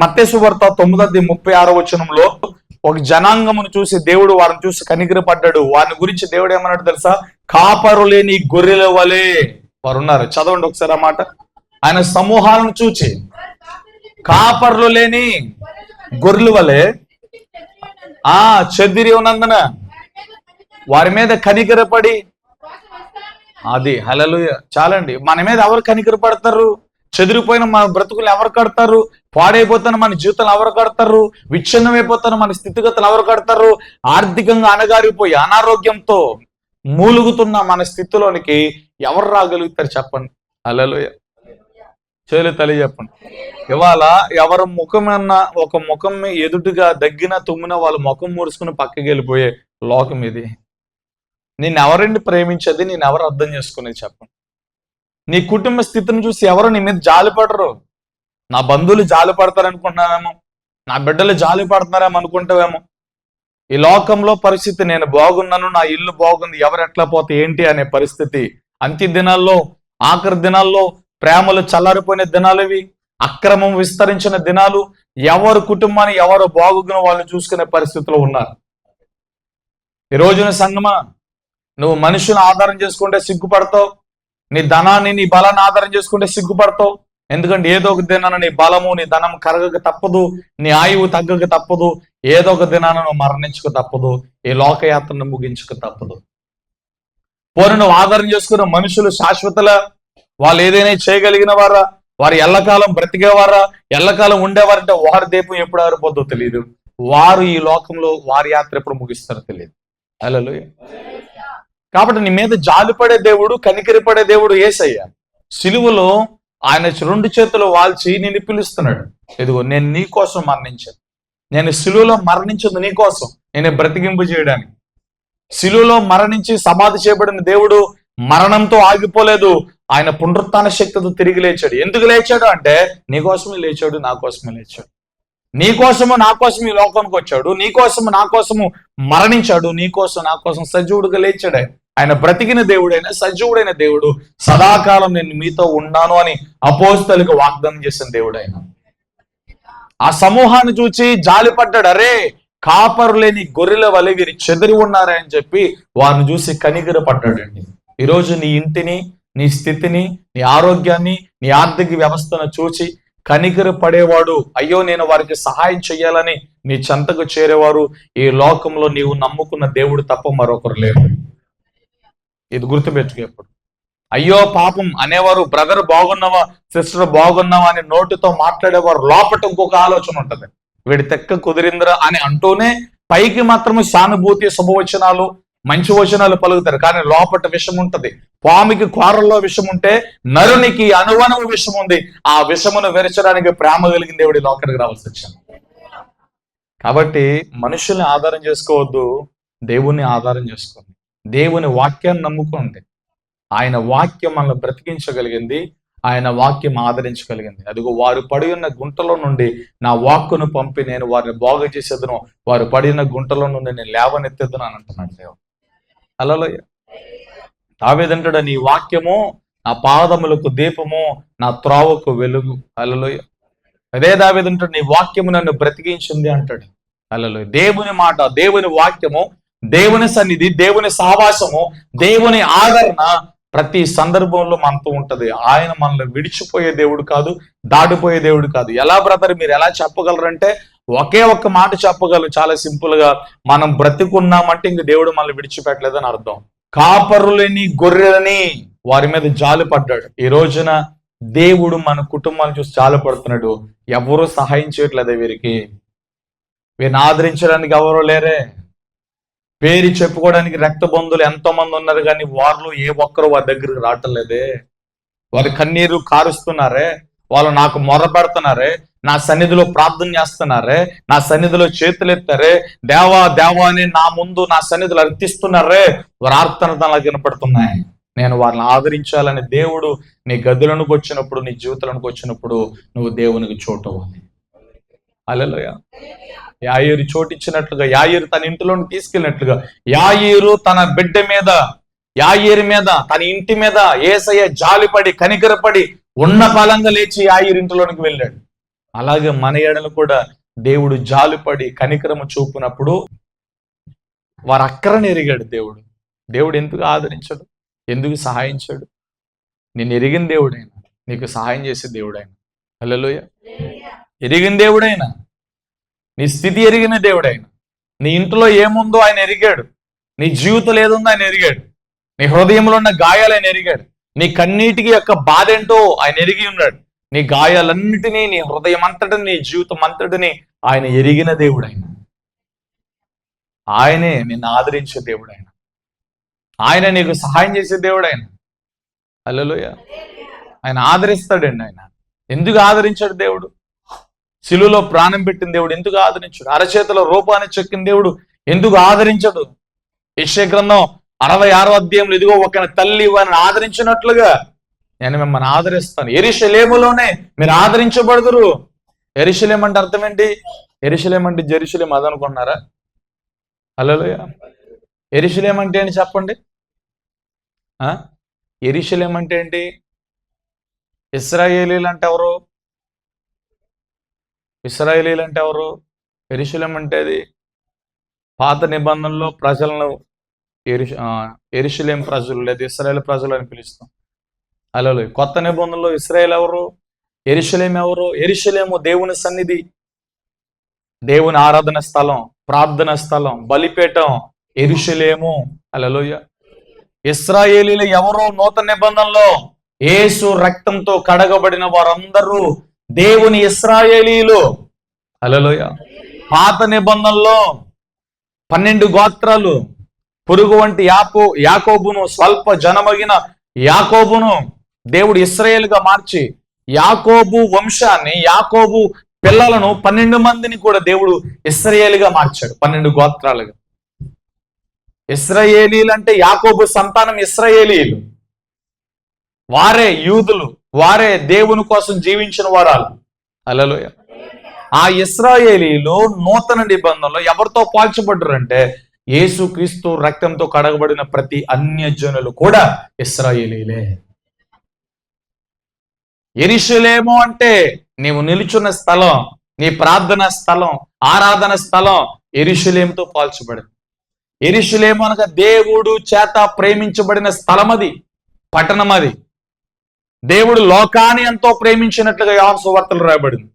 మత్తేసు తొమ్మిది ముప్పై ఆరో వచనంలో ఒక జనాంగమును చూసి దేవుడు వారిని చూసి కనిగిరపడ్డాడు వారిని గురించి దేవుడు ఏమన్నాడు తెలుసా? కాపరు లేని గొర్రెల వలె వారు ఉన్నారు చదవండి ఒకసారి ఆ మాట. ఆయన సమూహాలను చూచి కాపర్లు లేని గొర్రెల వలె ఆ చెదిరి ఉన్నందున వారి మీద కనికరపడి అది హలలు చాలండి. మన మీద ఎవరు కనికరపడతారు? పడతారు చెదిరిపోయిన మన బ్రతుకులు ఎవరు కడతారు? పాడైపోతున్న మన జీవితాలు ఎవరు కడతారు? విచ్ఛిన్నమైపోతున్న మన స్థితిగతులు ఎవరు కడతారు? ఆర్థికంగా అణగారిపోయి అనారోగ్యంతో మూలుగుతున్న మన స్థితిలోనికి ఎవరు రాగలుగుతారు చెప్పండి? అలలోయ చేయలే తల్లి చెప్పండి. ఇవాళ ఎవరి ముఖమన్న ఒక ముఖం ఎదుటిగా దగ్గిన తుమ్మిన వాళ్ళ ముఖం ముడుచుకుని పక్కకి వెళ్ళిపోయే లోకం ఇది. నేను ఎవరండి ప్రేమించేది? నేను ఎవరు అర్థం చేసుకునేది చెప్పండి? నీ కుటుంబ స్థితిని చూసి ఎవరు నీ మీద జాలి పడరు. నా బంధువులు జాలి అనుకుంటున్నావేమో నా బిడ్డలు జాలి పడుతున్నారేమో అనుకుంటావేమో ఈ లోకంలో పరిస్థితి నేను బాగున్నాను నా ఇల్లు బాగుంది ఎవరు ఎట్లా పోతే ఏంటి అనే పరిస్థితి. అంత్య దినాల్లో ఆఖరి దినాల్లో ప్రేమలు చల్లారిపోయిన దినాలు ఇవి. అక్రమం విస్తరించిన దినాలు. ఎవరు కుటుంబాన్ని ఎవరు బాగున్న వాళ్ళు చూసుకునే పరిస్థితిలో ఉన్నారు. ఈ రోజున సంగమా నువ్వు మనుషుని ఆధారం చేసుకుంటే సిగ్గుపడతావు. నీ ధనాన్ని నీ బలాన్ని ఆధారం చేసుకుంటే సిగ్గుపడతావు. ఎందుకంటే ఏదో ఒక దినాన నీ బలము నీ ధనం కరగక తప్పదు నీ ఆయువు తగ్గక తప్పదు ఏదో ఒక దినాన నువ్వు మరణించక తప్పదు ఈ లోకయాత్రను ముగించక తప్పదు. పోను నువ్వు ఆధారం చేసుకున్న మనుషులు శాశ్వతల? వాళ్ళు ఏదైనా చేయగలిగిన వారా? వారు ఎల్లకాలం బ్రతికేవారా? ఎల్లకాలం ఉండేవారంటే వారి దీపం ఎప్పుడు ఆరిపోద్దో తెలియదు వారు ఈ లోకంలో వారి యాత్ర ఎప్పుడు ముగిస్తారో తెలియదు హలో కాబట్టి నీ మీద జాలిపడే దేవుడు కనికరిపడే దేవుడు ఏసయ్య. సిలువలో ఆయన రెండు చేతులు వాల్చి నిన్ను పిలుస్తున్నాడు. ఇదిగో నేను నీ కోసం మరణించాను. నేను సిలువలో మరణించింది నీ కోసం. నేను బ్రతికింపు చేయడానికి. సిలువలో మరణించి సమాధి చేయబడిన దేవుడు మరణంతో ఆగిపోలేదు. ఆయన పునరుత్న శక్తితో తిరిగి లేచాడు. ఎందుకు లేచాడు అంటే నీ కోసమే లేచాడు నా కోసమే లేచాడు. నీ కోసము నా కోసం ఈ లోకానికి వచ్చాడు. నీ కోసము నా కోసము మరణించాడు. నీ కోసం నా కోసం సజీవుడుగా లేచాడు ఆయన. బ్రతికిన దేవుడైన సజీవుడైన దేవుడు సదాకాలం నేను మీతో ఉన్నాను అని అపోస్తలకు వాగ్దానం చేసిన దేవుడు ఆయన ఆ సమూహాన్ని చూచి జాలిపడ్డాడు అరే కాపరు లేని గొర్రెల వలె వీరు చెదిరి ఉన్నారే అని చెప్పి వారిని చూసి కనిగిర పడ్డాడండి. ఈరోజు నీ ఇంటిని నీ స్థితిని నీ ఆరోగ్యాన్ని నీ ఆర్థిక వ్యవస్థను చూచి కనికర పడేవాడు. అయ్యో నేను వారికి సహాయం చేయాలని నీ చెంతకు చేరేవారు. ఈ లోకంలో నీవు నమ్ముకున్న దేవుడు తప్ప మరొకరు లేరు. ఇది గుర్తుపెట్టుకోప్పుడు అయ్యో పాపం అనేవారు బ్రదర్ బాగున్నావా? సిస్టర్ బాగున్నావా? అని నోటితో మాట్లాడేవారు. లోపట ఇంకొక ఆలోచన ఉంటది. వీడి తెక్క కుదిరిందిరా అని అంటూనే పైకి మాత్రమే సానుభూతి శుభవచనాలు మంచి వచనాలు పలుకుతారు. కానీ లోపట విషం ఉంటది. పాముకి కూరల్లో విషం ఉంటే నరునికి అనువనము విషం ఉంది. ఆ విషమును విరచడానికి ప్రేమ కలిగిన దేవుడి లోకడికి రావాల్సి వచ్చింది. కాబట్టి మనుషుల్ని ఆధారం చేసుకోవద్దు. దేవుణ్ణి ఆధారం చేసుకోండి దేవుని వాక్యాన్ని నమ్ముకోండి ఆయన వాక్యం మనల్ని బ్రతికించగలిగింది. ఆయన వాక్యం ఆదరించగలిగింది. అదిగో వారు పడి ఉన్న గుంటలో నుండి నా వాక్కును పంపి నేను వారిని బాగు చేసేదను. వారు పడిన గుంటలో నుండి నేను లేవనెత్తేదను అని అంటున్నాడు దేవుడు. అలలో తావేదంటాడు నీ వాక్యము నా పాదములకు దీపము నా త్రోవకు వెలుగు. అలలోయ అదే దావేదంటాడు నీ వాక్యము నన్ను బ్రతికించింది అంటాడు. అలలోయ దేవుని మాట దేవుని వాక్యము దేవుని సన్నిధి దేవుని సహవాసము దేవుని ఆదరణ ప్రతి సందర్భంలో మనతో ఉంటది. ఆయన మనల్ని విడిచిపోయే దేవుడు కాదు దాటిపోయే దేవుడు కాదు. ఎలా బ్రదర్ మీరు ఎలా చెప్పగలరంటే ఒకే ఒక్క మాట చెప్పగలరు. చాలా సింపుల్గా మనం బ్రతికున్నామంటే ఇంక దేవుడు మనల్ని విడిచిపెట్టలేదని అర్థం. కాపరులని గొర్రెలని వారి మీద జాలి పడ్డాడు. ఈ రోజున దేవుడు మన కుటుంబాన్ని చూసి జాలి పడుతున్నాడు. ఎవరు సహాయం చేయట్లేదు వీరికి. వీరిని ఆదరించడానికి ఎవరు లేరే? పేరు చెప్పుకోవడానికి రక్త బంధువులు ఎంతో మంది ఉన్నారు కానీ వారిలో ఏ ఒక్కరు వారి దగ్గరికి రావటం లేదే వారి కన్నీరు కారుస్తున్నారే. వాళ్ళు నాకు మొర పెడుతున్నారే నా సన్నిధిలో ప్రార్థన చేస్తున్నారే. నా సన్నిధిలో చేతులు ఎత్తారే. దేవా దేవా అని నా ముందు నా సన్నిధిలో అర్థిస్తున్నారే వారి ఆర్తనతలు వినపడుతున్నాయి నేను వారిని ఆదరించాలని దేవుడు నీ గదులకు వచ్చినప్పుడు నీ జీవితాలకు వచ్చినప్పుడు నువ్వు దేవునికి చోటు అవ్వాలి. అలలోయ యాయేరు చోటిచ్చినట్లుగా యాయేరు తన ఇంటిలోని తీసుకెళ్ళినట్లుగా యాయేరు తన బిడ్డ మీద యాయేరు మీద తన ఇంటి మీద ఏసయ్య జాలిపడి కనికరపడి ఉన్న ఫలంగా లేచి యాయేరు ఇంటిలోనికి వెళ్ళాడు. అలాగే మన ఏడలు కూడా దేవుడు జాలిపడి కనికరము చూపునప్పుడు వారు అక్కరని ఎరిగాడు దేవుడు. దేవుడు ఎందుకు ఆదరించడు? ఎందుకు సహాయించాడు? నేను ఎరిగిన దేవుడైనా నీకు సహాయం చేసే దేవుడైనా. హలోయ ఎరిగిన దేవుడైనా. నీ స్థితి ఎరిగిన దేవుడైనా. నీ ఇంట్లో ఏముందో ఆయన ఎరిగాడు. నీ జీవితంలో ఏదుందో ఆయన ఎరిగాడు. నీ హృదయంలో ఉన్న గాయాలు ఆయన ఎరిగాడు. నీ కన్నీటికి యొక్క బాధ ఏంటో ఆయన ఎరిగి ఉన్నాడు. నీ గాయాలన్నిటినీ నీ హృదయం అంతటిని నీ జీవితం అంతటిని ఆయన ఎరిగిన దేవుడు ఆయన ఆయనే నిన్ను ఆదరించే దేవుడు ఆయన ఆయన నీకు సహాయం చేసే దేవుడు ఆయన అల్లలోయ ఆయన ఆదరిస్తాడండి ఆయన. ఎందుకు ఆదరించాడు దేవుడు? శిలువలో ప్రాణం పెట్టిన దేవుడు ఎందుకు ఆదరించడు? అరచేతిలో రూపాన్ని చెక్కిన దేవుడు ఎందుకు ఆదరించడు? యశ్య గ్రంథం అరవై ఆరో అధ్యాయంలో ఇదిగో ఒక తల్లి వారిని ఆదరించినట్లుగా నేను మిమ్మల్ని ఆదరిస్తాను. ఎరిశలేములోనే మీరు ఆదరించబడదురు. ఎరిశలేం అంటే అర్థం ఏంటి? ఎరిశలేం అంటే జెరుశలేం అదనుకున్నారా హలో ఎరిశలేం అంటే ఏంటి చెప్పండి? ఆ? ఎరిశలేం అంటే ఏంటి? ఇస్రాయేలీలు అంటే ఎవరు? ఇస్రాయేలీలు అంటే ఎవరు? ఎరిశలేం అంటే అది. పాత నిబంధనలో ప్రజలను ఎరి ఎరిశలేం ప్రజలు లేదా ఇస్రాయేల్ ప్రజలు అని పిలుస్తాం. అలా కొత్త నిబంధనలో ఇస్రాయేల్ ఎవరు? ఎరిశలేం ఎవరు? ఎరిశలేము దేవుని సన్నిధి. దేవుని ఆరాధన స్థలం ప్రార్థన స్థలం బలిపేటం ఎరుషలేము అలలోయ ఇస్రాయేలీలు ఎవరో? నూతన నిబంధనలో ఏసు రక్తంతో కడగబడిన వారందరూ దేవుని ఇస్రాయేలీలు అలలోయ పాత నిబంధనలో పన్నెండు గోత్రాలు పురుగు వంటి యాకో యాకోబును స్వల్ప జనమగిన యాకోబును దేవుడు ఇస్రాయేలుగా మార్చి యాకోబు వంశాన్ని యాకోబు పిల్లలను పన్నెండు మందిని కూడా దేవుడు ఇస్రాయేలుగా మార్చాడు పన్నెండు గోత్రాలుగా. ఇస్రాయేలీలు అంటే యాకోబు సంతానం ఇస్రాయేలీలు. వారే యూదులు. వారే దేవుని కోసం జీవించిన వారాలు. అలలోయ ఆ ఇస్రాయేలీలు నూతన నిబంధనలో ఎవరితో పాల్చబడ్డారు అంటే యేసుక్రీస్తు రక్తంతో కడగబడిన ప్రతి అన్యజనులు కూడా ఇస్రాయేలీలే. ఎరిశలేము అంటే నీవు నిలుచున్న స్థలం నీ ప్రార్థన స్థలం ఆరాధన స్థలం ఎరిశలేముతో పోల్చబడింది. ఎరిశలేము అనగా దేవుడు చేత ప్రేమించబడిన స్థలం అది పట్టణం అది దేవుడు లోకాన్ని ఎంతో ప్రేమించినట్లుగా యోహన్ సువార్తలు రాయబడింది.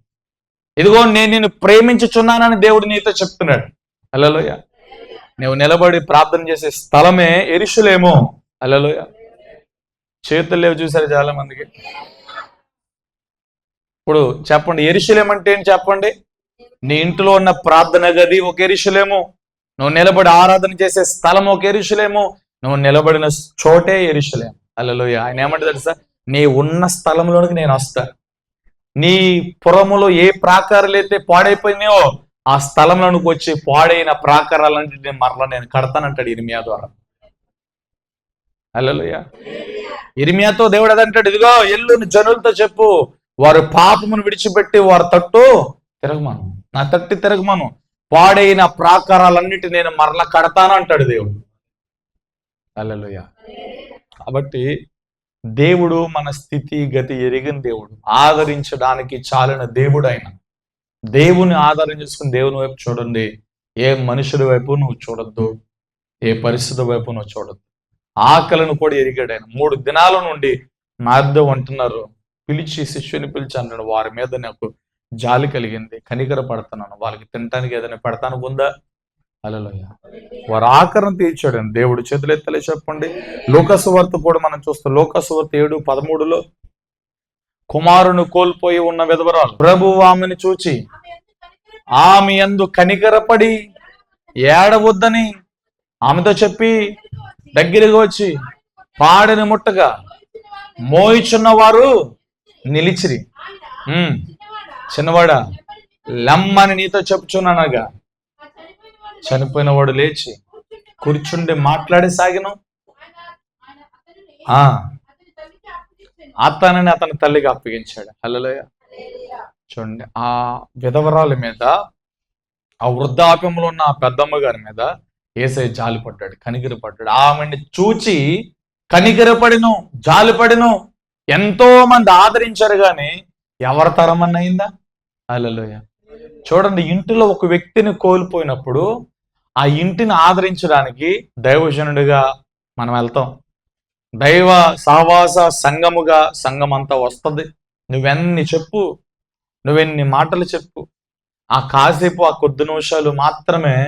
ఇదిగో నేను నిన్ను ప్రేమించుచున్నానని దేవుడు నీతో చెప్తున్నాడు. అలలోయ నువ్వు నిలబడి ప్రార్థన చేసే స్థలమే ఎరిశలేము అలలోయ చేతులు లేవు చూసారు చాలా మందికి ఇప్పుడు చెప్పండి ఎరుషులేమంటే అంటే ఏంటి చెప్పండి? నీ ఇంట్లో ఉన్న ప్రార్థన గది ఒక ఎరిశలేము నువ్వు నిలబడి ఆరాధన చేసే స్థలం ఒక ఎరిశలేము నువ్వు నిలబడిన చోటే ఎరిశలేం అల్లలోయ ఆయన ఏమంటారు సార్ నీ ఉన్న స్థలంలోనికి నేను వస్తా. నీ పురములో ఏ ప్రాకారాలు అయితే పాడైపోయినాయో ఆ స్థలంలోనికి వచ్చి పాడైన ప్రాకారాలన్నింటినీ మరలా నేను కడతానంటాడు ఇరిమియా ద్వారా. అల్లలుయ ఇరిమియాతో దేవుడు అదంటాడు ఇదిగో ఎల్లుని జనులతో చెప్పు. వారు పాపమును విడిచిపెట్టి వారు తట్టు తిరగమను. నా తట్టి తిరగమను. పాడైన ప్రాకారాలన్నిటి నేను మరల కడతాను అంటాడు దేవుడు. అల్లెలుయ కాబట్టి దేవుడు మన స్థితి గతి ఎరిగిన దేవుడు. ఆదరించడానికి చాలిన దేవుడు ఆయన దేవుని ఆధారం చేసుకుని దేవుని వైపు చూడండి. ఏ మనుషుడి వైపు నువ్వు చూడొద్దు. ఏ పరిస్థితి వైపు నువ్వు చూడొద్దు. ఆకలిని కూడా ఎరిగాడు ఆయన మూడు దినాల నుండి నా అంటున్నారు పిలిచి శిష్యుని పిలిచి అన్నాడు. వారి మీద నాకు జాలి కలిగింది. కనికర పడుతున్నాను. వాళ్ళకి తినటానికి ఏదైనా పెడతాను ఉందా అలలోయ వారు ఆకరణ తీర్చాడు దేవుడు చేతులెత్తలే చెప్పండి. లోకసువార్త కూడా మనం చూస్తాం. లోకసువార్త ఏడు పదమూడులో కుమారుని కోల్పోయి ఉన్న విధవరాలు. ప్రభు ఆమెను చూచి ఆమె ఎందు కనికరపడి ఏడవద్దని ఆమెతో చెప్పి దగ్గరికి వచ్చి పాడిని ముట్టగా మోయిచున్న వారు నిలిచిరి. ఉమ్, చిన్నవాడా లమ్మని నీతో చెప్పుచున్నానగా చనిపోయిన వాడు లేచి కూర్చుండి మాట్లాడి సాగిన. ఆ. అతనిని అతని తల్లికి అప్పగించాడు. హలోయ చూడండి ఆ విధవరాల మీద ఆ వృద్ధాప్యంలో ఉన్న ఆ పెద్దమ్మ గారి మీద ఏసై జాలి పడ్డాడు కనిగిరి పడ్డాడు. ఆమెని చూచి కనిగిరపడిను జాలిపడిను ఎంతో మంది ఆదరించారు కానీ ఎవరి తరం అన్నయిందా? చూడండి ఇంటిలో ఒక వ్యక్తిని కోల్పోయినప్పుడు ఆ ఇంటిని ఆదరించడానికి దైవజనుడిగా మనం వెళ్తాం. దైవ సావాస సంఘముగా సంఘం అంతా వస్తుంది. నువ్వెన్ని చెప్పు నువ్వెన్ని మాటలు చెప్పు. ఆ కాసేపు ఆ కొద్ది నిమిషాలు మాత్రమే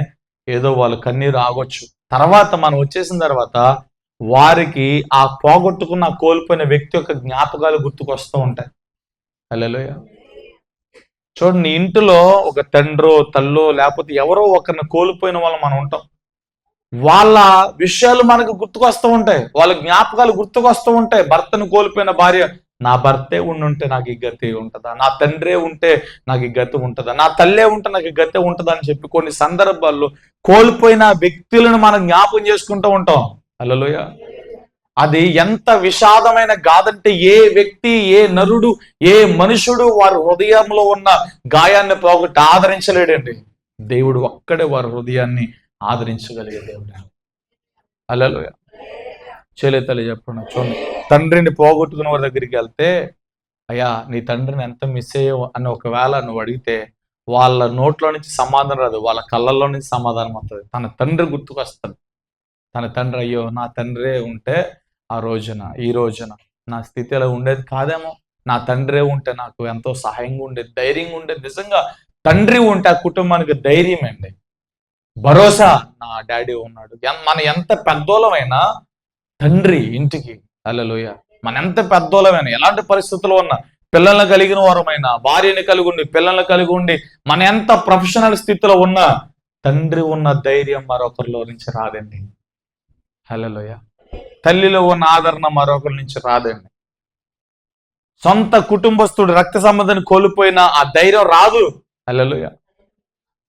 ఏదో వాళ్ళు కన్నీరు ఆగొచ్చు. తర్వాత మనం వచ్చేసిన తర్వాత వారికి ఆ పోగొట్టుకున్న కోల్పోయిన వ్యక్తి యొక్క జ్ఞాపకాలు గుర్తుకొస్తూ ఉంటాయి. హల్లెలూయా. చూడండి ఇంటిలో ఒక తండ్రో తల్లో లేకపోతే ఎవరో ఒకరిని కోల్పోయిన వాళ్ళు మనం ఉంటాం. వాళ్ళ విషయాలు మనకు గుర్తుకొస్తూ ఉంటాయి. వాళ్ళ జ్ఞాపకాలు గుర్తుకొస్తూ ఉంటాయి. భర్తను కోల్పోయిన భార్య నా భర్తే ఉండుంటే నాకు ఈ గతి ఉంటుందా? నా తండ్రే ఉంటే నాకు ఈ గతి ఉంటుందా? నా తల్లే ఉంటే నాకు ఈ గతి ఉంటుందా? అని చెప్పి కొన్ని సందర్భాల్లో కోల్పోయిన వ్యక్తులను మనం జ్ఞాపకం చేసుకుంటూ ఉంటాం. అల్లలోయ. అది ఎంత విషాదమైన గాథంటే ఏ వ్యక్తి ఏ నరుడు ఏ మనుషుడు వారి హృదయంలో ఉన్న గాయాన్ని పోగొట్టి ఆదరించలేడండి. దేవుడు ఒక్కడే వారి హృదయాన్ని ఆదరించగలిగే దేవుడు. అల్లలోయ చేలేతలే చెప్పండి చూడండి. తండ్రిని పోగొట్టుకున్న వారి దగ్గరికి వెళ్తే అయ్యా నీ తండ్రిని ఎంత మిస్ అయ్యో అని ఒకవేళ నువ్వు అడిగితే వాళ్ళ నోట్లో నుంచి సమాధానం రాదు వాళ్ళ కళ్ళల్లో నుంచి సమాధానం వస్తుంది. తన తండ్రి గుర్తుకొస్తుంది. తన తండ్రి అయ్యో నా తండ్రే ఉంటే ఆ రోజున ఈ రోజున. నా స్థితి అలా ఉండేది కాదేమో. నా తండ్రే ఉంటే నాకు ఎంతో సహాయంగా ఉండేది ధైర్యంగా ఉండేది. నిజంగా తండ్రి ఉంటే ఆ కుటుంబానికి ధైర్యం అండి. భరోసా నా డాడీ ఉన్నాడు. మన ఎంత పెద్దోళమైనా తండ్రి ఇంటికి అల్లలోయ మన ఎంత పెద్దోళమైనా ఎలాంటి పరిస్థితుల్లో ఉన్నా పిల్లల్ని కలిగిన వారమైనా భార్యని కలిగి ఉండి పిల్లల్ని కలిగి ఉండి మన ఎంత ప్రొఫెషనల్ స్థితిలో ఉన్నా తండ్రి ఉన్న ధైర్యం మరొకరిలో నుంచి రాదండి. హలోయ తల్లిలో ఉన్న ఆదరణ మరొకరి నుంచి రాదండి. సొంత కుటుంబస్తుడు రక్త సంబంధం కోల్పోయిన ఆ ధైర్యం రాదు. హలోయ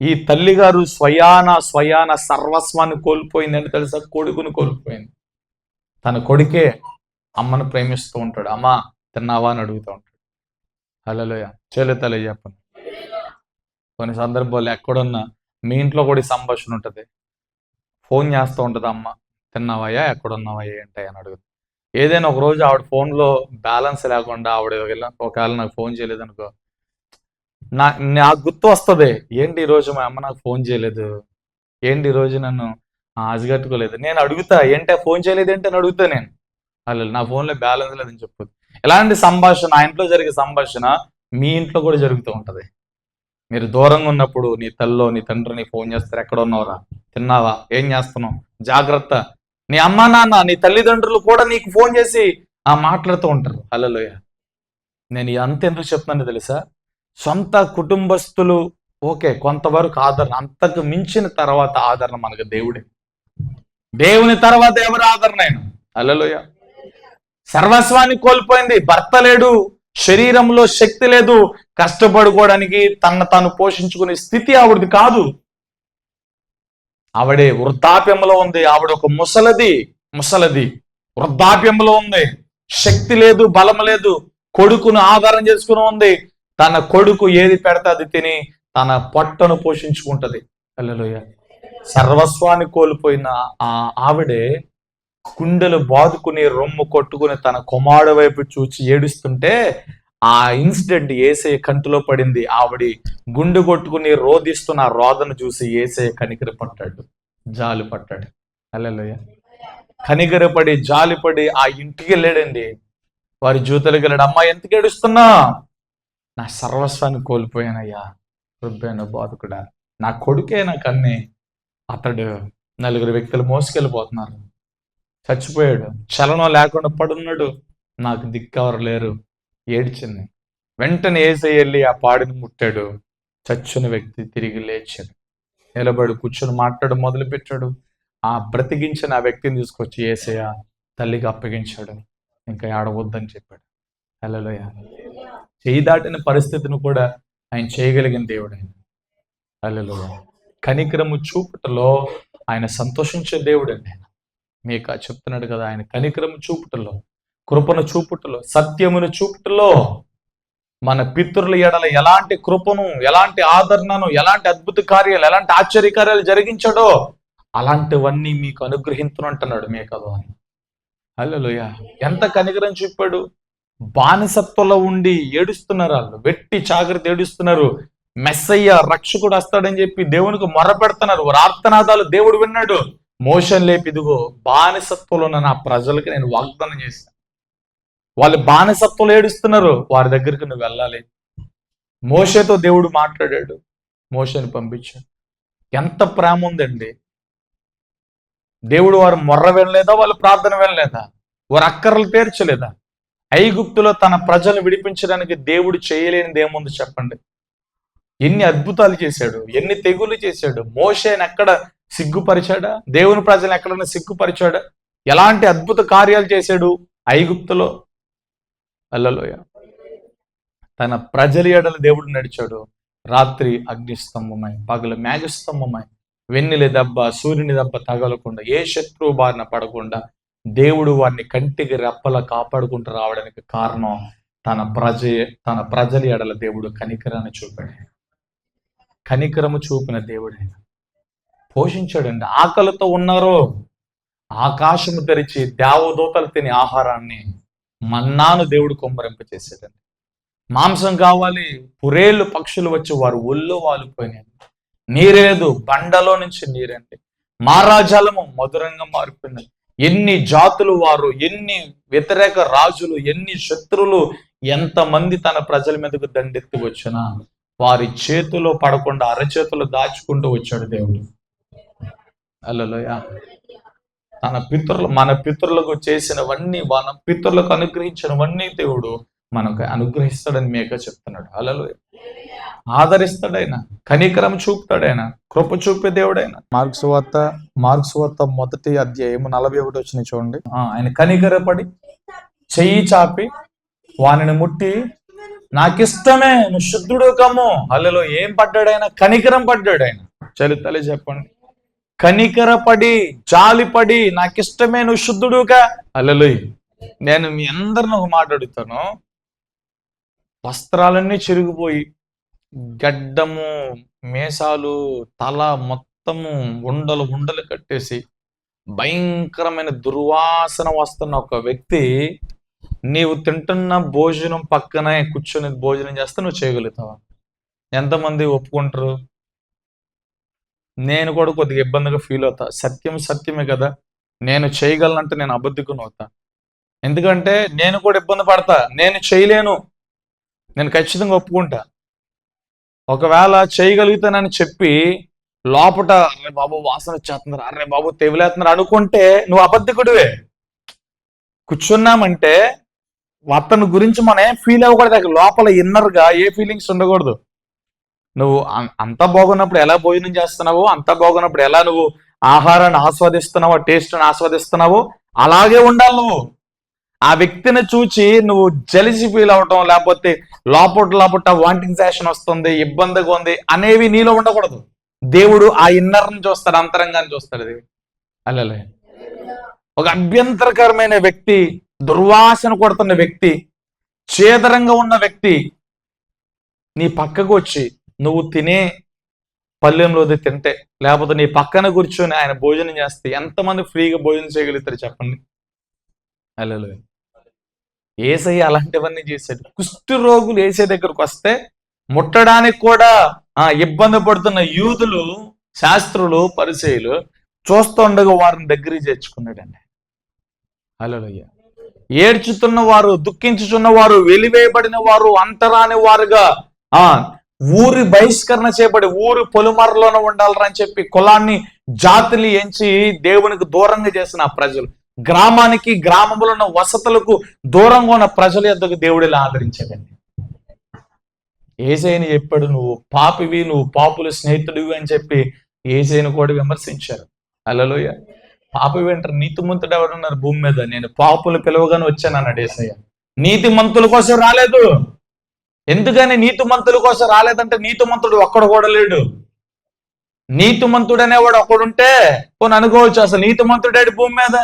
ఈ తల్లి గారు స్వయాన స్వయాన సర్వస్వాన్ని కోల్పోయిందని తెలుసా? కొడుకుని కోల్పోయింది. తన కొడుకే అమ్మను ప్రేమిస్తూ ఉంటాడు. అమ్మ తిన్నావా అని అడుగుతూ ఉంటాడు. హలోయ చెల్లి చెప్పను కొన్ని సందర్భాలు ఎక్కడున్నా మీ ఇంట్లో కూడా సంభాషణ ఉంటుంది. ఫోన్ చేస్తూ ఉంటుంది అమ్మ. తిన్నావయ్యా? ఎక్కడున్నావయ్యా? ఏంటి అని అడుగుతుంది ఏదైనా ఒక రోజు ఆవిడ ఫోన్లో బ్యాలెన్స్ లేకుండా ఆవిడ ఒకవేళ- ఒకవేళ నాకు ఫోన్ చేయలేదు అనుకో నా నాకు గుర్తు వస్తుంది ఏంటి ఈ రోజు మా అమ్మ నాకు ఫోన్ చేయలేదు? ఏంటి ఈ రోజు నన్ను అజగట్టుకోలేదు నేను అడుగుతా ఏంటి ఫోన్ చేయలేదు ఏంటి అని అడుగుతా నేను. అలా నా ఫోన్లో బ్యాలెన్స్ లేదని చెప్పు. ఎలాంటి సంభాషణ ఆ ఇంట్లో జరిగే సంభాషణ మీ ఇంట్లో కూడా జరుగుతూ ఉంటది. మీరు దూరంగా ఉన్నప్పుడు నీ తల్లో నీ తండ్రి నీ ఫోన్ చేస్తారు ఎక్కడ ఉన్నావురా తిన్నావా? ఏం చేస్తున్నావు? జాగ్రత్త. నీ అమ్మా నాన్న నీ తల్లిదండ్రులు కూడా నీకు ఫోన్ చేసి ఆ మాట్లాడుతూ ఉంటారు. హలోయ నేను అంత ఎందుకు చెప్తున్నాను తెలుసా? సొంత కుటుంబస్తులు ఓకే కొంతవరకు ఆదరణ అంతకు మించిన తర్వాత ఆదరణ మనకు దేవుడే. దేవుని తర్వాత ఎవరు ఆదరణ ఆయన హలోయ సర్వస్వాన్ని కోల్పోయింది భర్త లేడు శరీరంలో శక్తి లేదు కష్టపడుకోవడానికి తన తాను పోషించుకునే స్థితి ఆవిడది కాదు. ఆవిడే వృద్ధాప్యంలో ఉంది. ఆవిడ ఒక ముసలది ముసలది. వృద్ధాప్యంలో ఉంది. శక్తి లేదు బలం లేదు. కొడుకును ఆధారం చేసుకుని ఉంది. తన కొడుకు ఏది పెడతా అది తిని తన పొట్టను పోషించుకుంటది. హల్లెలూయా. సర్వస్వాన్ని కోల్పోయిన ఆ ఆవిడే గుండెలు బాదుకుని రొమ్ము కొట్టుకుని తన కుమారుడు వైపు చూచి ఏడుస్తుంటే ఆ ఇన్సిడెంట్ ఏసే కంటిలో పడింది. ఆవిడి గుండె కొట్టుకుని రోధిస్తున్న రోదను చూసి ఏసే కనికర పట్టాడు జాలి పట్టాడు అల్లెలుయ కనికరపడి జాలిపడి ఆ ఇంటికి వెళ్ళాడండి. వారి జూతలకు వెళ్ళాడు అమ్మా ఎందుకు ఏడుస్తున్నా? నా సర్వస్వాన్ని కోల్పోయానయ్యా. రుబ్బాను బాధకుడా. నా కొడుకే నా కన్ని. అతడు నలుగురు వ్యక్తులు మోసుకెళ్ళిపోతున్నారు. చచ్చిపోయాడు. చలనం లేకుండా పడున్నాడు. నాకు దిక్కెవరు లేరు. ఏడ్చింది. వెంటనే ఏసై వెళ్ళి ఆ పాడిని ముట్టాడు. చచ్చిన వ్యక్తి తిరిగి లేచాడు. నిలబడి కూర్చొని మాట్లాడు మొదలు పెట్టాడు ఆ బ్రతికించిన ఆ వ్యక్తిని తీసుకొచ్చి ఏసయ్య తల్లికి అప్పగించాడు. ఇంకా ఆడవద్దని చెప్పాడు. హలోయ చేయి దాటిన పరిస్థితిని కూడా ఆయన చేయగలిగిన దేవుడు ఆయన. హలోయ కనికరము చూపుటలో ఆయన సంతోషించే దేవుడు అండి ఆయన. మీకు చెప్తున్నాడు కదా ఆయన కనికరము చూపుటలో కృపను చూపుటలో సత్యమును చూపుటలో మన పితృల ఎడల ఎలాంటి కృపను ఎలాంటి ఆదరణను ఎలాంటి అద్భుత కార్యాలు ఎలాంటి ఆశ్చర్య కార్యాలు జరిగించాడో అలాంటివన్నీ మీకు అనుగ్రహించునంటున్నాడు మీ కదా అని హలోయ ఎంత కనికరం చూపాడు. బానిసత్వంలో ఉండి ఏడుస్తున్నారు వాళ్ళు. వెట్టి జాగ్రత్త ఏడుస్తున్నారు. మెస్సయ్య రక్షకుడు వస్తాడని చెప్పి దేవునికి మొర పెడుతున్నారు దేవుడు విన్నాడు. మోషన్ లేపిదిగో బానిసత్వంలో ఉన్న నా ప్రజలకు నేను వాగ్దానం చేశాను. వాళ్ళు బానిసత్వం ఏడుస్తున్నారు. వారి దగ్గరికి నువ్వు వెళ్ళాలి. మోషేతో దేవుడు మాట్లాడాడు. మోషని పంపించాడు. ఎంత ప్రేమ ఉందండి. దేవుడు వారు మొర్ర వినలేదా? వాళ్ళు ప్రార్థన వినలేదా? వారు అక్కర్లు తీర్చలేదా? ఐగుప్తులో తన ప్రజలు విడిపించడానికి దేవుడు చేయలేనిది ఏముంది చెప్పండి. ఎన్ని అద్భుతాలు చేశాడు. ఎన్ని తెగులు చేశాడు. మోషేని ఎక్కడ సిగ్గుపరిచాడా? దేవుని ప్రజలను ఎక్కడన్నా సిగ్గుపరిచాడా? ఎలాంటి అద్భుత కార్యాలు చేశాడు ఐగుప్తులో? అల్లలోయ. తన ప్రజల ఎడల దేవుడు నడిచాడు. రాత్రి అగ్నిస్తంభమై పగలు మేఘస్తంభమై వెన్నెల దెబ్బ సూర్యుని దెబ్బ తగలకుండా ఏ శత్రువు బారిన పడకుండా దేవుడు వారిని కంటికి రెప్పలా కాపాడుకుంటూ రావడానికి కారణం తన ప్రజ తన ప్రజల ఎడల దేవుడు కనికరాన్ని చూపాడు. కనికరము చూపిన దేవుడే. పోషించాడండి. ఆకలితో ఉన్నారో ఆకాశము తెరిచి దేవదూతలు తినే ఆహారాన్ని మన్నాను దేవుడు కొమ్మరింప చేసేదండి మాంసం కావాలి పురేళ్ళు పక్షులు వచ్చి వారు ఒళ్ళు వాలిపోయినాయి నీరేదు బండలో నుంచి నీరండి. మారాజలము మధురంగా మారిపోయింది ఎన్ని జాతులు వారు ఎన్ని వ్యతిరేక రాజులు ఎన్ని శత్రులు ఎంతమంది తన ప్రజల మీదకు దండెత్తి వచ్చినా వారి చేతిలో పడకుండా అరచేతులు దాచుకుంటూ వచ్చాడు దేవుడు. అల్లలోయా తన పితరులు మన పితరులకు చేసినవన్నీ మన పితరులకు అనుగ్రహించినవన్నీ దేవుడు మనకు అనుగ్రహిస్తాడని మేక చెప్తున్నాడు. అలలో ఆదరిస్తాడైన కనికరం చూపుతాడైన కృప చూపే దేవుడైన. మార్క్స్ వార్త మార్క్స్ వార్త మొదటి అధ్యాయం నలభై ఒకటి వచ్చిన చూడండి. ఆయన కనికరపడి చెయ్యి చాపి వానిని ముట్టి నాకిష్టమే నువ్వు శుద్ధుడు కమ్ము అల్లలో ఏం పడ్డాడైనా కనికరం పడ్డాడైన. చరిత్రలే చెప్పండి. కనికరపడి జాలిపడి నాకిష్టమే నువ్వు శుద్ధుడుగా. అల్లలు నేను మీ అందరిని ఒక మాట అడుగుతాను. వస్త్రాలన్నీ చిరిగిపోయి గడ్డము మేసాలు తల మొత్తము ఉండలు ఉండలు కట్టేసి భయంకరమైన దుర్వాసన వస్తున్న ఒక వ్యక్తి నీవు తింటున్న భోజనం పక్కనే కూర్చొని భోజనం చేస్తే నువ్వు చేయగలుగుతావా? ఎంతమంది ఒప్పుకుంటారు? నేను కూడా కొద్దిగా ఇబ్బందిగా ఫీల్ అవుతా. సత్యం సత్యమే కదా. నేను చేయగలనంటే నేను అబద్ధికుని అవుతా. ఎందుకంటే నేను కూడా ఇబ్బంది పడతా. నేను చేయలేను. నేను ఖచ్చితంగా ఒప్పుకుంటా. ఒకవేళ చేయగలుగుతానని చెప్పి లోపట అరే బాబు వాసన వచ్చేస్తున్నారు అరే బాబు తెవిలేస్తున్నారు అనుకుంటే నువ్వు అబద్ధికుడివే. కూర్చున్నామంటే అతని గురించి మనం ఏం ఫీల్ అవ్వకూడదు. అక్కడ లోపల ఇన్నర్గా ఏ ఫీలింగ్స్ ఉండకూడదు. నువ్వు అం- బాగున్నప్పుడు ఎలా భోజనం చేస్తున్నావో? అంత బాగున్నప్పుడు ఎలా నువ్వు ఆహారాన్ని ఆస్వాదిస్తున్నావో టేస్ట్ ఆస్వాదిస్తున్నావో? అలాగే ఉండాలి నువ్వు. ఆ వ్యక్తిని చూచి నువ్వు జలిసి ఫీల్ అవటం లేకపోతే లోపట లోపట వాంటింగ్ శాషన్ వస్తుంది ఇబ్బందిగా ఉంది అనేవి నీలో ఉండకూడదు. దేవుడు ఆ ఇన్నర్ని చూస్తాడు అంతరంగాన్ని చూస్తాడు దేవుడు. అల్లలే ఒక అభ్యంతరకరమైన వ్యక్తి దుర్వాసన కొడుతున్న వ్యక్తి చేదరంగా ఉన్న వ్యక్తి నీ పక్కకు వచ్చి నువ్వు తినే పల్లెంలోది తింటే లేకపోతే నీ పక్కన కూర్చొని ఆయన భోజనం చేస్తే ఎంతమంది ఫ్రీగా భోజనం చేయగలుగుతారు చెప్పండి? అల్లెలు ఏసయ్య అలాంటివన్నీ చేశాడు. కుష్టి రోగులు ఏసే దగ్గరకు వస్తే ముట్టడానికి కూడా ఆ ఇబ్బంది పడుతున్న యూదులు శాస్త్రులు పరిచయులు చూస్తుండగా వారిని దగ్గరికి చేర్చుకున్నాడండి. హలోయ్య ఏడ్చుతున్న వారు దుఃఖించుచున్న వారు వెలివేయబడిన వారు అంతరాని వారుగా ఆ ఊరి బహిష్కరణ చేయబడి ఊరి పొలిమరలోన ఉండాలని చెప్పి కులాన్ని జాతిని ఎంచి దేవునికి దూరంగా చేసిన ప్రజలు. గ్రామానికి గ్రామంలో ఉన్న వసతులకు దూరంగా ఉన్న ప్రజల యొద్దకు దేవుడిలా ఇలా ఆదరించాడండి. ఏసైని చెప్పాడు నువ్వు పాపివి నువ్వు పాపుల స్నేహితుడివి అని చెప్పి ఏసైని కూడా విమర్శించారు. అలలోయ పాపి వెంటారు నీతిమంతుడు ఎవరున్నారు భూమి మీద? నేను పాపులు పిలవగానే వచ్చాను అన్నాడు ఏసయ్య. నీతిమంతుల కోసం రాలేదు. ఎందుకని నీతిమంతుల కోసం రాలేదంటే నీతిమంతుడు ఒక్కడు కూడా లేడు. నీతిమంతుడు అనేవాడు ఒక్కడుంటే కొన్ని అనుకోవచ్చు అసలు నీతిమంతుడేడు భూమి మీద?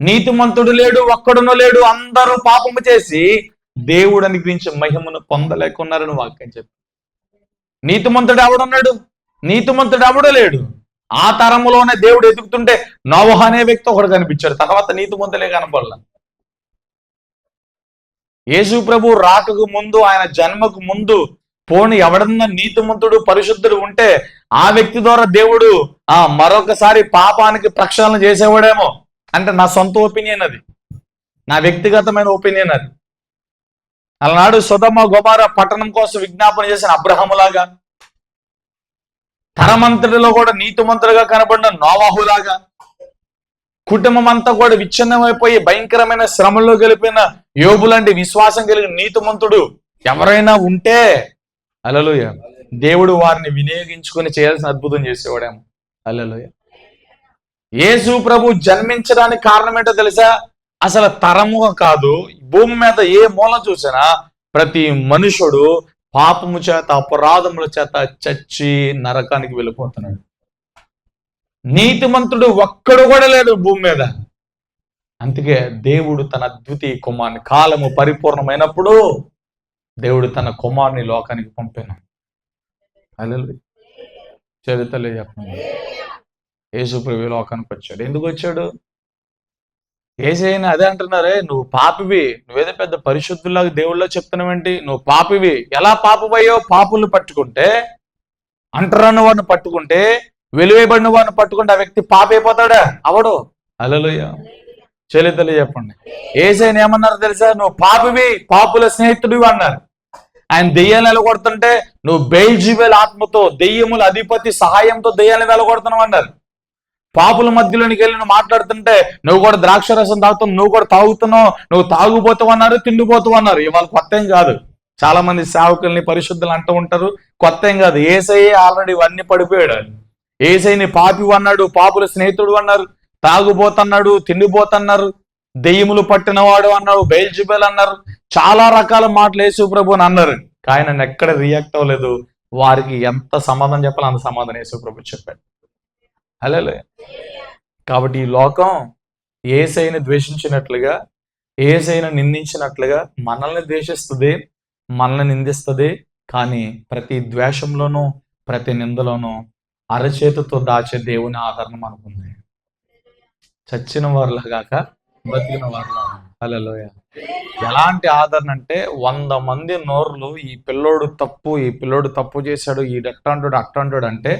నీతిమంతుడు లేడు ఒక్కడునో లేడు అందరూ పాపము చేసి దేవుడు అనుగ్రహించే మహిమను పొందలేకున్నారని వాక్యం చెప్పి నీతిమంతుడు ఎవడున్నాడు? నీతిమంతుడు ఎవడు లేడు. ఆ తరములోనే దేవుడు ఎదుగుతుంటే నోవహ అనే వ్యక్తి ఒకడు కనిపించాడు. తర్వాత నీతిమంతులే కనపడలేదు యేసు ప్రభు రాకకు ముందు ఆయన జన్మకు ముందు పోని ఎవడన్నా నీతిమంతుడు పరిశుద్ధుడు ఉంటే ఆ వ్యక్తి ద్వారా దేవుడు ఆ మరొకసారి పాపానికి ప్రక్షాళన చేసేవాడేమో అంటే నా సొంత ఒపీనియన్ అది. నా వ్యక్తిగతమైన ఒపీనియన్ అది. అలనాడు సుధమ గోమార పట్టణం కోసం విజ్ఞాపన చేసిన అబ్రహములాగా తరమంతటిలో కూడా నీతిమంతులుగా కనబడిన నోవాహులాగా కుటుంబం అంతా కూడా విచ్ఛిన్నమైపోయి భయంకరమైన శ్రమంలో గెలిపిన యోబు లాంటి విశ్వాసం కలిగిన నీతిమంతుడు ఎవరైనా ఉంటే అలలోయ దేవుడు వారిని వినియోగించుకొని చేయాల్సిన అద్భుతం చేసేవాడేమో. అలలోయ యేసు ప్రభు జన్మించడానికి కారణం ఏంటో తెలుసా? అసలు తరము కాదు. భూమి మీద ఏ మూల చూసినా ప్రతి మనుషుడు పాపము చేత అపరాధముల చేత చచ్చి నరకానికి వెళ్ళిపోతున్నాడు. నీతిమంతుడు ఒక్కడు కూడా లేడు భూమి మీద. అందుకే దేవుడు తన అద్వితీయ కుమార్ని కాలము పరిపూర్ణమైనప్పుడు దేవుడు తన కుమార్ని లోకానికి పంపాను. అదే చరిత్రలే చెప్పండి. యేసు లోకానికి వచ్చాడు. ఎందుకు వచ్చాడు? ఏసైనా అదే అంటున్నారే నువ్వు పాపివి. నువ్వేదో పెద్ద పరిశుద్ధులాగా దేవుళ్ళో చెప్తున్నావేంటి నువ్వు పాపివి. ఎలా పాపమయ్యో పాపులు పట్టుకుంటే అంటరాని వాడిని పట్టుకుంటే వెలువేయబడిన వాడిని పట్టుకుంటే ఆ వ్యక్తి పాప అయిపోతాడా అవడు. అలలుయ్య చెల్లితలు చెప్పండి. ఏసైనా ఏమన్నారు తెలుసా? నువ్వు పాపివి పాపుల స్నేహితుడివి అన్నారు. ఆయన దెయ్యాలు వెళ్ళగొడుతుంటే నువ్వు బెయిల్జిబెల్ ఆత్మతో దెయ్యముల అధిపతి సహాయంతో దెయ్యాలను వెళ్ళగొడుతున్నావు అన్నారు. పాపుల మధ్యలోనికి వెళ్ళి నువ్వు మాట్లాడుతుంటే నువ్వు కూడా ద్రాక్ష రసం తాగుతావు నువ్వు కూడా తాగుతున్నావు నువ్వు తాగుపోతావు అన్నారు తిండిపోతావు అన్నారు. ఇవాళ కొత్త ఏం కాదు. చాలా మంది సేవకుల్ని పరిశుద్ధులు అంటూ ఉంటారు. కొత్త ఏం కాదు. ఏసయ్యే ఆల్రెడీ ఇవన్నీ పడిపోయాడు ఏసైని పాపి అన్నాడు పాపుల స్నేహితుడు అన్నారు తాగుపోతన్నాడు తిండిపోతన్నారు దెయ్యములు పట్టినవాడు అన్నాడు బెయిల్జుబెల్ అన్నారు చాలా రకాల మాటలు యేసు ప్రభు అని అన్నారు. కానీ నన్ను ఎక్కడ రియాక్ట్ అవ్వలేదు వారికి ఎంత సమాధానం చెప్పాలో అంత సమాధానం యేసు ప్రభు చెప్పాడు. అలాలే కాబట్టి ఈ లోకం ఏసైని ద్వేషించినట్లుగా ఏసైన నిందించినట్లుగా మనల్ని ద్వేషిస్తుంది మనల్ని నిందిస్తుంది కానీ ప్రతి ద్వేషంలోనూ ప్రతి నిందలోనూ అరచేతితో దాచే దేవుని ఆదరణ మనకుంది చచ్చిన వారిలా బతికిన వారిలా అలలోయ ఎలాంటి ఆదరణ అంటే వంద మంది నోర్లు ఈ పిల్లోడు తప్పు ఈ పిల్లోడు తప్పు చేశాడు ఈ అట్టంటాడు అట్టంటాడు అంటే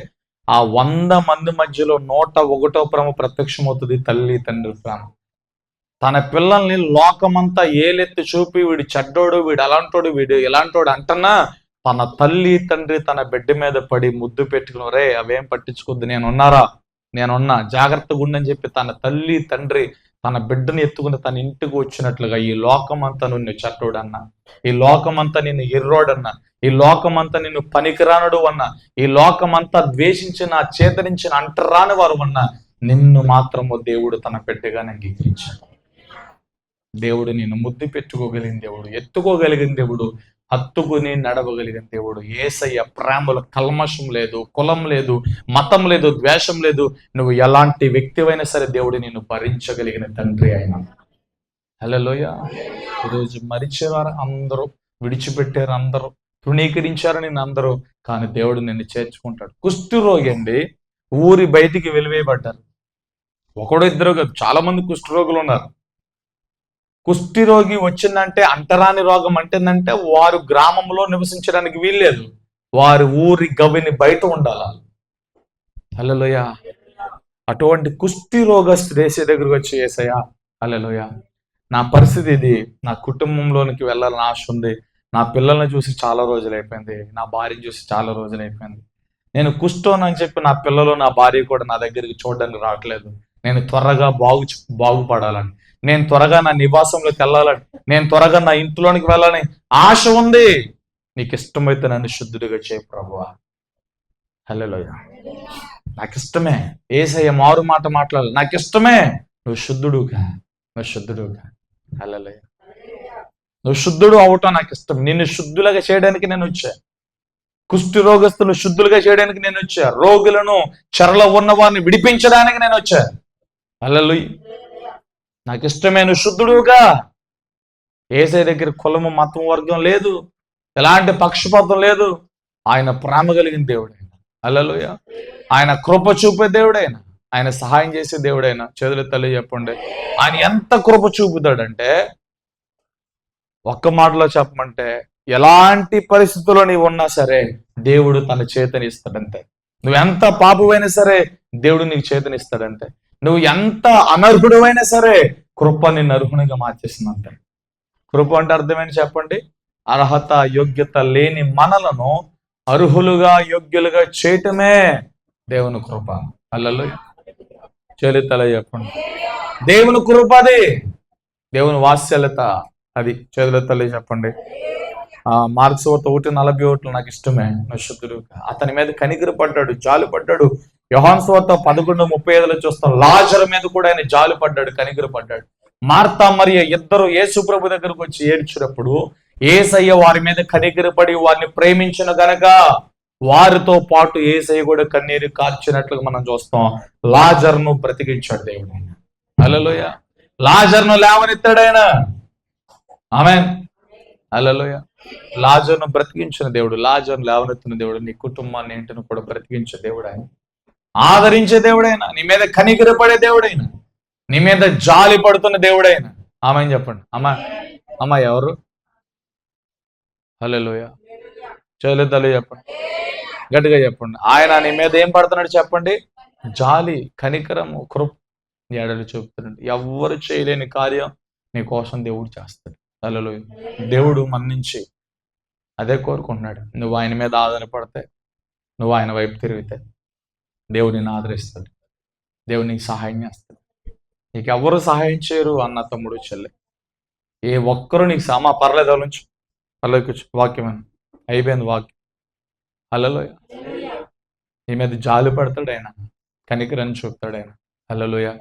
ఆ వంద మంది మధ్యలో నూట ఒకటో ప్రేమ ప్రత్యక్షమవుతుంది తల్లి తండ్రి ప్రేమ. తన పిల్లల్ని లోకమంతా ఏలెత్తి చూపి వీడు చెడ్డోడు వీడు అలాంటోడు వీడు ఇలాంటోడు అంటన్నా తన తల్లి తండ్రి తన బిడ్డ మీద పడి ముద్దు పెట్టుకుని రే అవేం పట్టించుకోద్దు నేనున్నారా? నేనున్నా. జాగ్రత్తగా ఉండని చెప్పి తన తల్లి తండ్రి తన బిడ్డని ఎత్తుకుని తన ఇంటికి వచ్చినట్లుగా ఈ లోకమంతా నిన్ను చెట్టోడన్నా ఈ లోకమంతా నిన్ను ఎర్రోడన్నా. ఈ లోకమంతా నిన్ను పనికిరానుడు అన్నా. ఈ లోకమంతా ద్వేషించిన చేతరించిన అంటరాని వారు అన్నా. నిన్ను మాత్రము దేవుడు తన బిడ్డగా అంగీకరించాడు. దేవుడు నిన్ను ముద్దు పెట్టుకోగలిగిన దేవుడు ఎత్తుకోగలిగిన దేవుడు హత్తుకుని నడవగలిగిన దేవుడు ఏసయ్య ప్రేమలో కల్మషం లేదు కులం లేదు మతం లేదు ద్వేషం లేదు. నువ్వు ఎలాంటి వ్యక్తివైనా సరే దేవుడు నిన్ను భరించగలిగిన తండ్రి ఆయన హలోయ ఈరోజు మరిచేవారు అందరూ విడిచిపెట్టారు అందరూ తృణీకరించారు నేను అందరూ కానీ దేవుడు నిన్ను చేర్చుకుంటాడు. కుష్టి రోగి అండి ఊరి బయటికి వెలివేయబడ్డారు. ఒకడు ఇద్దరు కాదు చాలా మంది కుష్టి రోగులు ఉన్నారు. కుష్టి రోగి వచ్చిందంటే అంటరాని రోగం అంటేందంటే వారు గ్రామంలో నివసించడానికి వీల్లేదు. వారి ఊరి గవిని బయట ఉండాలి. అల్లలోయ అటువంటి కుష్టి రోగస్తు దేశ దగ్గరకు వచ్చి వేసయ్యా అల్లలోయ నా పరిస్థితి ఇది. నా కుటుంబంలోనికి వెళ్ళాలని ఆశ ఉంది. నా పిల్లల్ని చూసి చాలా రోజులు అయిపోయింది. నా భార్యను చూసి చాలా రోజులు అయిపోయింది. నేను కుష్టోనని చెప్పి నా పిల్లలు నా భార్య కూడా నా దగ్గరికి చూడడానికి రావట్లేదు. నేను త్వరగా బాగు బాగుపడాలని. నేను త్వరగా నా నివాసంలోకి వెళ్ళాలని నేను త్వరగా నా ఇంట్లోనికి వెళ్ళాలని ఆశ ఉంది. నీకు ఇష్టమైతే నన్ను శుద్ధుడిగా చేయ ప్రభు హలో నాకు ఇష్టమే ఏసయ్య మారు మాట మాట్లాడాలి. నాకు ఇష్టమే నువ్వు శుద్ధుడుగా నువ్వు శుద్ధుడుగా హలో నువ్వు శుద్ధుడు అవటం నాకు ఇష్టం నిన్ను శుద్ధులుగా చేయడానికి నేను వచ్చా. కుష్టి రోగస్తులు శుద్ధులుగా చేయడానికి నేను వచ్చా. రోగులను చెరలో ఉన్న వారిని విడిపించడానికి నేను వచ్చా. అల్లలు నాకు ఇష్టమైన శుద్ధుడుగా ఏసై దగ్గర కులము మతం వర్గం లేదు. ఎలాంటి పక్షపాతం లేదు. ఆయన ప్రేమ కలిగిన దేవుడైన. అల్లలోయ ఆయన కృప చూపే దేవుడైన. ఆయన సహాయం చేసే దేవుడైన. చేతులు తల్లి చెప్పండి. ఆయన ఎంత కృప చూపుతాడంటే ఒక్క మాటలో చెప్పమంటే ఎలాంటి పరిస్థితుల్లో నీవు ఉన్నా సరే దేవుడు తన చేతని ఇస్తాడంతే నువ్వు ఎంత పాపమైనా సరే దేవుడు నీకు చేతనిస్తాడంతే. నువ్వు ఎంత అనర్హుడమైనా సరే కృప నిన్ను అర్హునిగా మార్చేసిందంటే. కృప అంటే అర్థమేంటి చెప్పండి? అర్హత యోగ్యత లేని మనలను అర్హులుగా యోగ్యులుగా చేయటమే దేవుని కృప. అల్లలు చేలితల చెప్పండి. దేవుని కృప అది. దేవుని వాత్సల్యత అది. చేతులెత్తలే చెప్పండి. ఆ మార్క్స్ ఒకటి ఒకటి నలభై ఒకటి నాకు ఇష్టమే. నశుద్ధుడు అతని మీద కనికిరి పడ్డాడు జాలు పడ్డాడు యోహాన్స్వార్త పదకొండు ముప్పై ఐదులో చూస్తాం లాజర్ మీద కూడా ఆయన జాలి పడ్డాడు కనిగిరి పడ్డాడు. మార్తా మరియు ఇద్దరు యేసుప్రభు దగ్గరకు వచ్చి ఏడ్చినప్పుడు ఏసయ్య వారి మీద కనికిరి పడి వారిని ప్రేమించిన గనక వారితో పాటు ఏసయ్య కూడా కన్నీరు కార్చినట్లుగా మనం చూస్తాం. లాజర్ను బ్రతికించాడు దేవుడు అలలోయ లాజర్ను లేవనెత్తాడాయన ఆమె అలలోయ లాజర్ను బ్రతికించిన దేవుడు లాజర్ను లేవనెత్తిన దేవుడు నీ కుటుంబాన్ని ఇంటిని కూడా బ్రతికించే దేవుడు ఆయన. ఆదరించే దేవుడైనా నీ మీద కనికరపడే దేవుడైనా నీ మీద జాలి పడుతున్న దేవుడైనా. ఆమె చెప్పండి? అమ్మ అమ్మ ఎవరు? హలోయ చేయలేదలు చెప్పండి. గట్టిగా చెప్పండి. ఆయన నీ మీద ఏం పడుతున్నాడు చెప్పండి? జాలి కనికరము కృప్ ఏడలు చూపుతున్నాడు. ఎవ్వరు చేయలేని కార్యం నీ కోసం దేవుడు చేస్తాడు. హలో దేవుడు మన్నించి అదే కోరుకుంటున్నాడు. నువ్వు ఆయన మీద ఆధారపడితే నువ్వు ఆయన వైపు తిరిగితే. దేవుడు నిన్ను ఆదరిస్తాడు దేవుడు నీకు సహాయం చేస్తాడు. నీకు ఎవరు సహాయం చేయరు అన్న తమ్ముడు చెల్లె. ఏ ఒక్కరు నీకు సమా పర్లేదు వాళ్ళ నుంచి? పర్లేదు కూర్చో. వాక్యం అయిపోయింది వాక్యం. అల్లలోయ నీ మీద జాలి పడతాడు ఆయన. కనికరని చూపుతాడు ఆయన. అలలోయ